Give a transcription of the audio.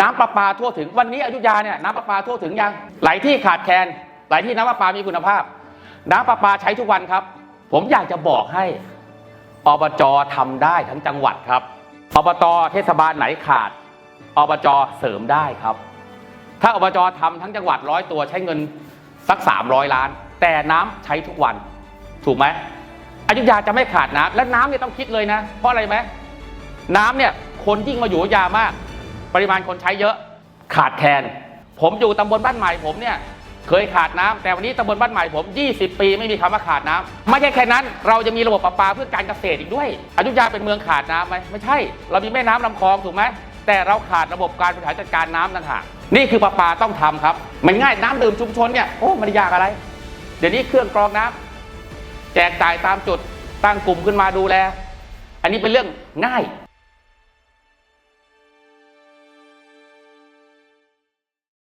น้ำประปาทั่วถึงวันนี้อยุธยาเนี่ยน้ำประปาทั่วถึงยังหลายที่ขาดแคลนหลายที่น้ำประปามีคุณภาพ น้ำประปาใช้ทุกวันครับ ผมอยากจะบอกให้อบจทำได้ทั้งจังหวัดครับอบตเทศบาลไหนขาดอบจเสริมได้ครับ ถ้าอบจทำทั้งจังหวัดร้อยตัวใช้เงินสัก 300 ล้าน แต่น้ำใช้ทุกวัน ถูกไหมอยุธยาจะไม่ขาดน้ำและน้ำเนี่ยต้องคิดเลยนะ เพราะอะไรไหมน้ำเนี่ยคนยิ่งมาอยู่อยุธยามาก ปริมาณคนใช้เยอะขาดแคลนผมอยู่ตำบลบ้านใหม่ผมเนี่ยเคยขาดน้ำแต่วันนี้ตำบลบ้านใหม่ผม 20 ปีไม่มีคำว่าขาดน้ำไม่ใช่แค่นั้น เราจะมีระบบประปาเพื่อการเกษตรอีกด้วยอยุธยาเป็นเมืองขาดน้ำไหมไม่ใช่ เรามีแม่น้ำลำคลองถูกไหมแต่เราขาดระบบการบริหารจัดการน้ำต่างหากนี่คือประปาต้องทำครับ มันง่ายน้ำดื่มชุมชนเนี่ยโอ้มันยากอะไร เดี๋ยวนี้เครื่องกรองน้ำแจกจ่ายตามจุดตั้งกลุ่มขึ้นมาดูแล อันนี้เป็นเรื่องง่าย